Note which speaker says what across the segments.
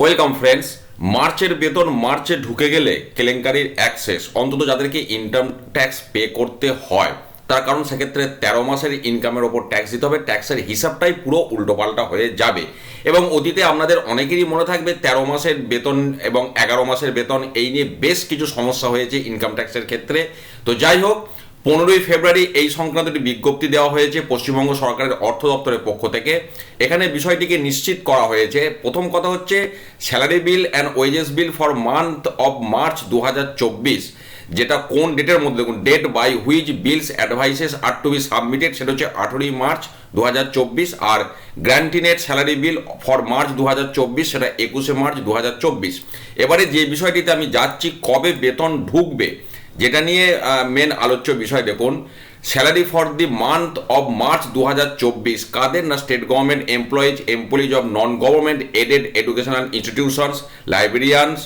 Speaker 1: Welcome friends মার্চের বেতন মার্চে ঢুকে গেলে কেলেঙ্কারির অ্যাক্সেস অন্তত যাদেরকে ইনকাম ট্যাক্স পে করতে হয়, তার কারণ সেক্ষেত্রে তেরো মাসের ইনকামের ওপর ট্যাক্স দিতে হবে। ট্যাক্সের হিসাবটাই পুরো উল্টোপাল্টা হয়ে যাবে। এবং অতীতে আপনাদের অনেকেরই মনে থাকবে তেরো মাসের বেতন এবং এগারো মাসের বেতন, এই নিয়ে বেশ কিছু সমস্যা হয়েছে ইনকাম ট্যাক্সের ক্ষেত্রে। তো যাই হোক পনেরোই ফেব্রুয়ারি এই সংক্রান্ত একটি বিজ্ঞপ্তি দেওয়া হয়েছে পশ্চিমবঙ্গ সরকারের অর্থ দপ্তরের পক্ষ থেকে। এখানে বিষয়টিকে নিশ্চিত করা হয়েছে। প্রথম কথা হচ্ছে salary bill and wages bill for month of March দু হাজার চব্বিশ, যেটা কোন ডেটের মধ্যে দেখুন date by which bills advices are to be submitted সেটা হচ্ছে আঠেরোই মার্চ দু হাজার চব্বিশ, আর গ্র্যান্টিনেট স্যালারি বিল ফর মার্চ দু হাজার চব্বিশ, সেটা একুশে মার্চ দু হাজার চব্বিশ। এবারে যে বিষয়টিতে আমি যাচ্ছি, কবে বেতন ঢুকবে যেটা নিয়ে মেন আলোচ্য বিষয় দেখুন salary for the month of March দু হাজার চব্বিশ, কাদের না state government employees employees of non government aided educational institutions librarians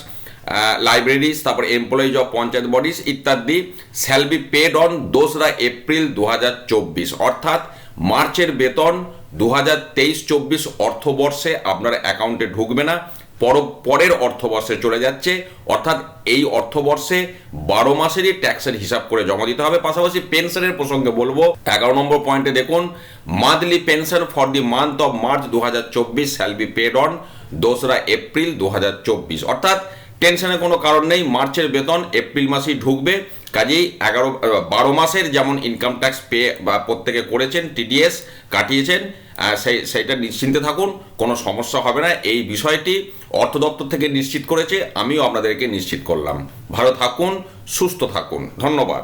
Speaker 1: libraries তারপর এমপ্লয়িজ অফ পঞ্চায়েত বডিজ ইত্যাদি শ্যাল বি পেড অন দোসরা এপ্রিল দু হাজার চব্বিশ। অর্থাৎ মার্চের বেতন দু হাজার তেইশ চব্বিশ অর্থবর্ষে আপনার অ্যাকাউন্টে ঢুকবে না। পর পরের অর্থবর্ষে চলে যাচ্ছে। অর্থাৎ এই অর্থবর্ষে বারো মাসেরই ট্যাক্সের হিসাব করে জমা দিতে হবে। পাশাপাশি পেনশনের প্রসঙ্গে বলব, এগারো নম্বর পয়েন্টে দেখুন, monthly pension for the month of March দু হাজার চব্বিশ শ্যাল বি পেড অন দোসরা এপ্রিল দু হাজার চব্বিশ। অর্থাৎ টেনশনের কোনো কারণ নেই, মার্চের বেতন এপ্রিল মাসেই ঢুকবে। কাজেই এগারো বারো মাসের যেমন ইনকাম ট্যাক্স পে বা প্রত্যেকে করেছেন টিডিএস কাটিয়েছেন সেই, সেইটা নিশ্চিন্তে থাকুন, কোনো সমস্যা হবে না। এই বিষয়টি অর্থ দপ্তর থেকে নিশ্চিত করেছে, আমিও আপনাদেরকে নিশ্চিত করলাম। ভালো থাকুন, সুস্থ থাকুন। ধন্যবাদ।